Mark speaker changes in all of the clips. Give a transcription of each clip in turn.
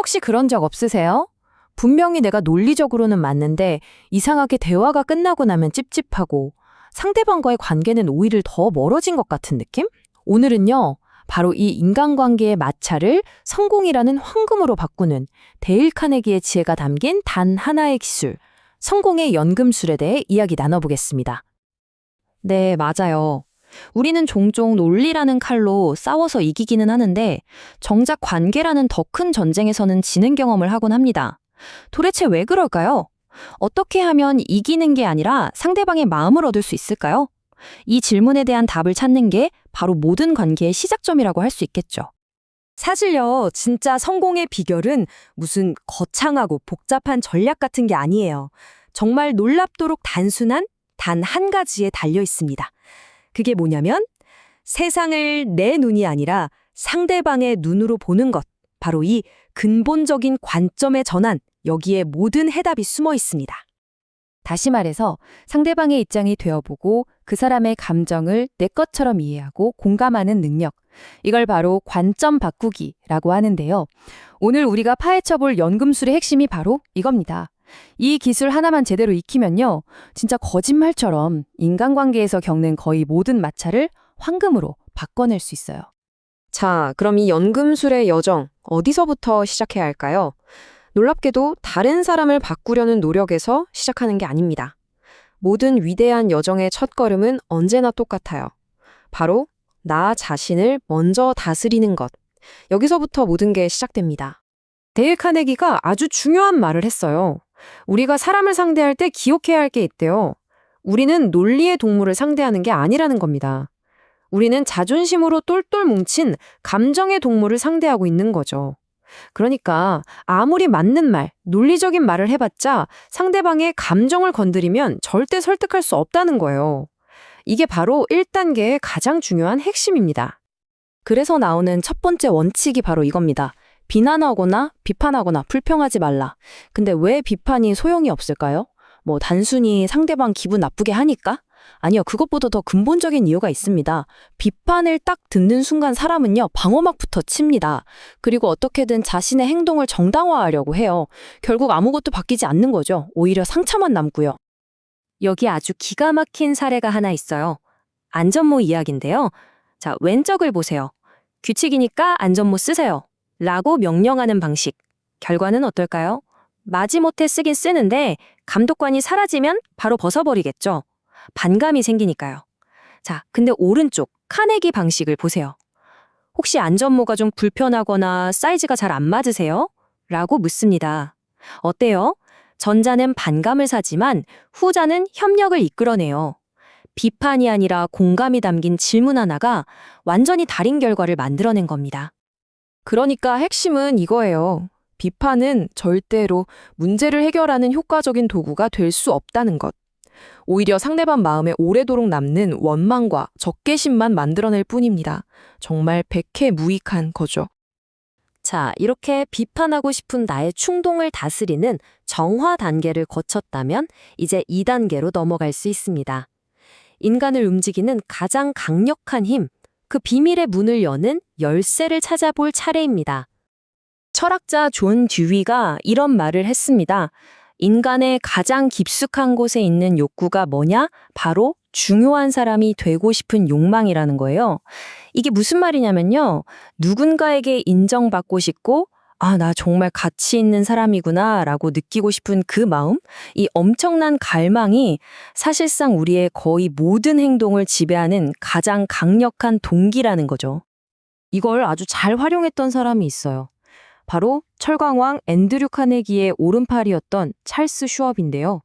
Speaker 1: 혹시 그런 적 없으세요? 분명히 내가 논리적으로는 맞는데 이상하게 대화가 끝나고 나면 찝찝하고 상대방과의 관계는 오히려 더 멀어진 것 같은 느낌? 오늘은요, 바로 이 인간관계의 마찰을 성공이라는 황금으로 바꾸는 데일 카네기의 지혜가 담긴 단 하나의 기술, 성공의 연금술에 대해 이야기 나눠보겠습니다. 네, 맞아요. 우리는 종종 논리라는 칼로 싸워서 이기기는 하는데 정작 관계라는 더 큰 전쟁에서는 지는 경험을 하곤 합니다. 도대체 왜 그럴까요? 어떻게 하면 이기는 게 아니라 상대방의 마음을 얻을 수 있을까요? 이 질문에 대한 답을 찾는 게 바로 모든 관계의 시작점이라고 할 수 있겠죠.
Speaker 2: 사실요, 진짜 성공의 비결은 무슨 거창하고 복잡한 전략 같은 게 아니에요. 정말 놀랍도록 단순한 단 한 가지에 달려 있습니다. 그게 뭐냐면 세상을 내 눈이 아니라 상대방의 눈으로 보는 것. 바로 이 근본적인 관점의 전환, 여기에 모든 해답이 숨어 있습니다.
Speaker 1: 다시 말해서 상대방의 입장이 되어보고 그 사람의 감정을 내 것처럼 이해하고 공감하는 능력. 이걸 바로 관점 바꾸기라고 하는데요. 오늘 우리가 파헤쳐볼 연금술의 핵심이 바로 이겁니다. 이 기술 하나만 제대로 익히면요. 진짜 거짓말처럼 인간관계에서 겪는 거의 모든 마찰을 황금으로 바꿔낼 수 있어요.
Speaker 2: 자, 그럼 이 연금술의 여정, 어디서부터 시작해야 할까요? 놀랍게도 다른 사람을 바꾸려는 노력에서 시작하는 게 아닙니다. 모든 위대한 여정의 첫 걸음은 언제나 똑같아요. 바로 나 자신을 먼저 다스리는 것. 여기서부터 모든 게 시작됩니다. 데일 카네기가 아주 중요한 말을 했어요. 우리가 사람을 상대할 때 기억해야 할 게 있대요. 우리는 논리의 동물을 상대하는 게 아니라는 겁니다. 우리는 자존심으로 똘똘 뭉친 감정의 동물을 상대하고 있는 거죠. 그러니까 아무리 맞는 말, 논리적인 말을 해봤자 상대방의 감정을 건드리면 절대 설득할 수 없다는 거예요. 이게 바로 1단계의 가장 중요한 핵심입니다. 그래서 나오는 첫 번째 원칙이 바로 이겁니다. 비난하거나 비판하거나 불평하지 말라. 근데 왜 비판이 소용이 없을까요? 뭐 단순히 상대방 기분 나쁘게 하니까? 아니요, 그것보다 더 근본적인 이유가 있습니다. 비판을 딱 듣는 순간 사람은요, 방어막부터 칩니다. 그리고 어떻게든 자신의 행동을 정당화하려고 해요. 결국 아무것도 바뀌지 않는 거죠. 오히려 상처만 남고요. 여기 아주 기가 막힌 사례가 하나 있어요. 안전모 이야기인데요. 자, 왼쪽을 보세요. 규칙이니까 안전모 쓰세요. 라고 명령하는 방식. 결과는 어떨까요? 마지못해 쓰긴 쓰는데 감독관이 사라지면 바로 벗어버리겠죠. 반감이 생기니까요. 자, 근데 오른쪽 카네기 방식을 보세요. 혹시 안전모가 좀 불편하거나 사이즈가 잘 안 맞으세요? 라고 묻습니다. 어때요? 전자는 반감을 사지만 후자는 협력을 이끌어내요. 비판이 아니라 공감이 담긴 질문 하나가 완전히 다른 결과를 만들어낸 겁니다. 그러니까 핵심은 이거예요. 비판은 절대로 문제를 해결하는 효과적인 도구가 될 수 없다는 것. 오히려 상대방 마음에 오래도록 남는 원망과 적개심만 만들어낼 뿐입니다. 정말 백해무익한 거죠. 자, 이렇게 비판하고 싶은 나의 충동을 다스리는 정화 단계를 거쳤다면 이제 2단계로 넘어갈 수 있습니다. 인간을 움직이는 가장 강력한 힘, 그 비밀의 문을 여는 열쇠를 찾아볼 차례입니다. 철학자 존 듀위가 이런 말을 했습니다. 인간의 가장 깊숙한 곳에 있는 욕구가 뭐냐? 바로 중요한 사람이 되고 싶은 욕망이라는 거예요. 이게 무슨 말이냐면요. 누군가에게 인정받고 싶고, 아, 나 정말 가치 있는 사람이구나 라고 느끼고 싶은 그 마음, 이 엄청난 갈망이 사실상 우리의 거의 모든 행동을 지배하는 가장 강력한 동기라는 거죠. 이걸 아주 잘 활용했던 사람이 있어요. 바로 철광왕 앤드류 카네기의 오른팔이었던 찰스 슈업인데요.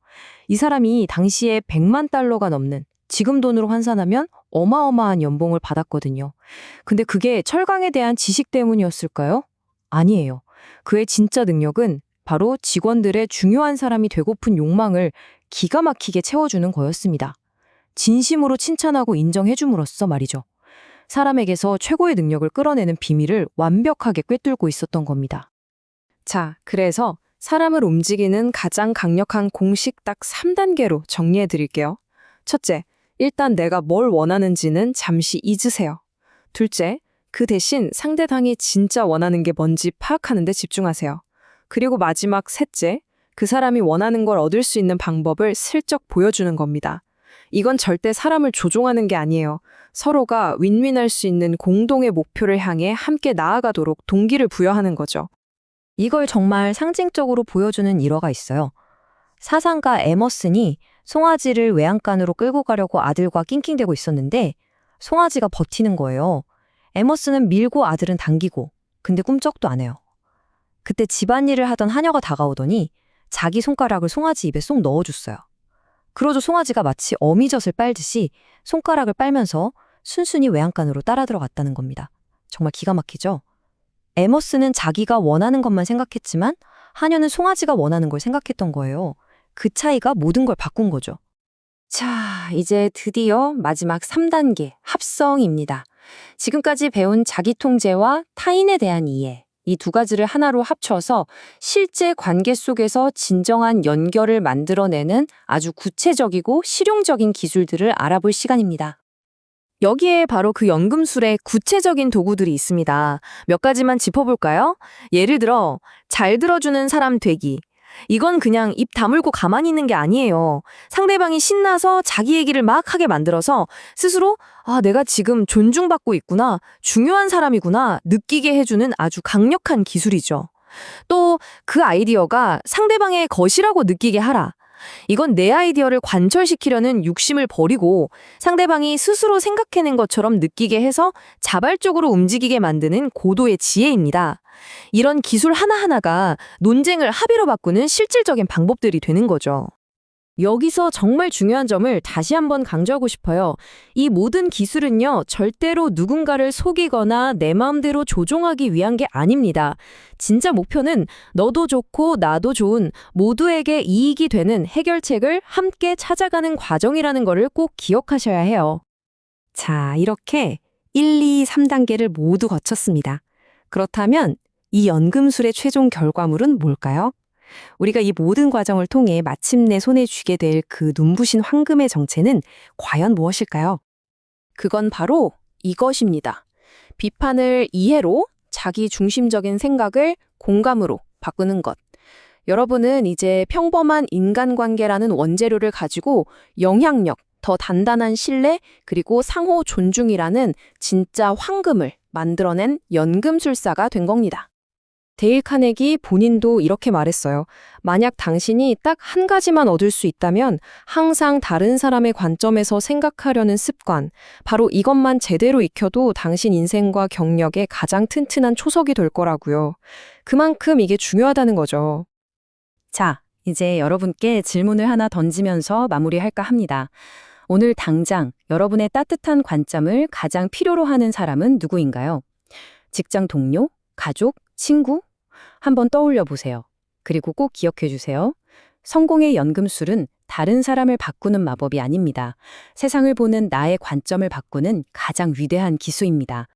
Speaker 2: 이 사람이 당시에 100만 달러가 넘는 지금 돈으로 환산하면 어마어마한 연봉을 받았거든요. 근데 그게 철강에 대한 지식 때문이었을까요? 아니에요. 그의 진짜 능력은 바로 직원들의 중요한 사람이 되고픈 욕망을 기가 막히게 채워주는 거였습니다. 진심으로 칭찬하고 인정해줌으로써 말이죠. 사람에게서 최고의 능력을 끌어내는 비밀을 완벽하게 꿰뚫고 있었던 겁니다. 자, 그래서 사람을 움직이는 가장 강력한 공식 딱 3단계로 정리해 드릴게요. 첫째, 일단 내가 뭘 원하는지는 잠시 잊으세요. 둘째, 그 대신 상대방이 진짜 원하는 게 뭔지 파악하는 데 집중하세요. 그리고 마지막 셋째, 그 사람이 원하는 걸 얻을 수 있는 방법을 슬쩍 보여주는 겁니다. 이건 절대 사람을 조종하는 게 아니에요. 서로가 윈윈할 수 있는 공동의 목표를 향해 함께 나아가도록 동기를 부여하는 거죠.
Speaker 1: 이걸 정말 상징적으로 보여주는 일화가 있어요. 사상가 에머슨이 송아지를 외양간으로 끌고 가려고 아들과 낑낑대고 있었는데 송아지가 버티는 거예요. 에머슨은 밀고 아들은 당기고 근데 꿈쩍도 안 해요. 그때 집안일을 하던 하녀가 다가오더니 자기 손가락을 송아지 입에 쏙 넣어줬어요. 그러자 송아지가 마치 어미젖을 빨듯이 손가락을 빨면서 순순히 외양간으로 따라 들어갔다는 겁니다. 정말 기가 막히죠? 에머스는 자기가 원하는 것만 생각했지만 하녀는 송아지가 원하는 걸 생각했던 거예요. 그 차이가 모든 걸 바꾼 거죠. 자, 이제 드디어 마지막 3단계 합성입니다. 지금까지 배운 자기 통제와 타인에 대한 이해, 이 두 가지를 하나로 합쳐서 실제 관계 속에서 진정한 연결을 만들어내는 아주 구체적이고 실용적인 기술들을 알아볼 시간입니다. 여기에 바로 그 연금술의 구체적인 도구들이 있습니다. 몇 가지만 짚어볼까요? 예를 들어, 잘 들어주는 사람 되기. 이건 그냥 입 다물고 가만히 있는 게 아니에요. 상대방이 신나서 자기 얘기를 막 하게 만들어서 스스로, 아, 내가 지금 존중받고 있구나, 중요한 사람이구나, 느끼게 해주는 아주 강력한 기술이죠. 또 그 아이디어가 상대방의 것이라고 느끼게 하라. 이건 내 아이디어를 관철시키려는 욕심을 버리고 상대방이 스스로 생각해낸 것처럼 느끼게 해서 자발적으로 움직이게 만드는 고도의 지혜입니다. 이런 기술 하나하나가 논쟁을 합의로 바꾸는 실질적인 방법들이 되는 거죠. 여기서 정말 중요한 점을 다시 한번 강조하고 싶어요. 이 모든 기술은요, 절대로 누군가를 속이거나 내 마음대로 조종하기 위한 게 아닙니다. 진짜 목표는 너도 좋고 나도 좋은 모두에게 이익이 되는 해결책을 함께 찾아가는 과정이라는 거를 꼭 기억하셔야 해요. 자, 이렇게 1, 2, 3단계를 모두 거쳤습니다. 그렇다면 이 연금술의 최종 결과물은 뭘까요? 우리가 이 모든 과정을 통해 마침내 손에 쥐게 될 그 눈부신 황금의 정체는 과연 무엇일까요? 그건 바로 이것입니다. 비판을 이해로, 자기 중심적인 생각을 공감으로 바꾸는 것. 여러분은 이제 평범한 인간관계라는 원재료를 가지고 영향력, 더 단단한 신뢰, 그리고 상호 존중이라는 진짜 황금을 만들어낸 연금술사가 된 겁니다. 데일 카네기 본인도 이렇게 말했어요. 만약 당신이 딱 한 가지만 얻을 수 있다면 항상 다른 사람의 관점에서 생각하려는 습관, 바로 이것만 제대로 익혀도 당신 인생과 경력에 가장 튼튼한 초석이 될 거라고요. 그만큼 이게 중요하다는 거죠. 자, 이제 여러분께 질문을 하나 던지면서 마무리할까 합니다. 오늘 당장 여러분의 따뜻한 관점을 가장 필요로 하는 사람은 누구인가요? 직장 동료? 가족? 친구? 한번 떠올려 보세요. 그리고 꼭 기억해 주세요. 성공의 연금술은 다른 사람을 바꾸는 마법이 아닙니다. 세상을 보는 나의 관점을 바꾸는 가장 위대한 기수입니다.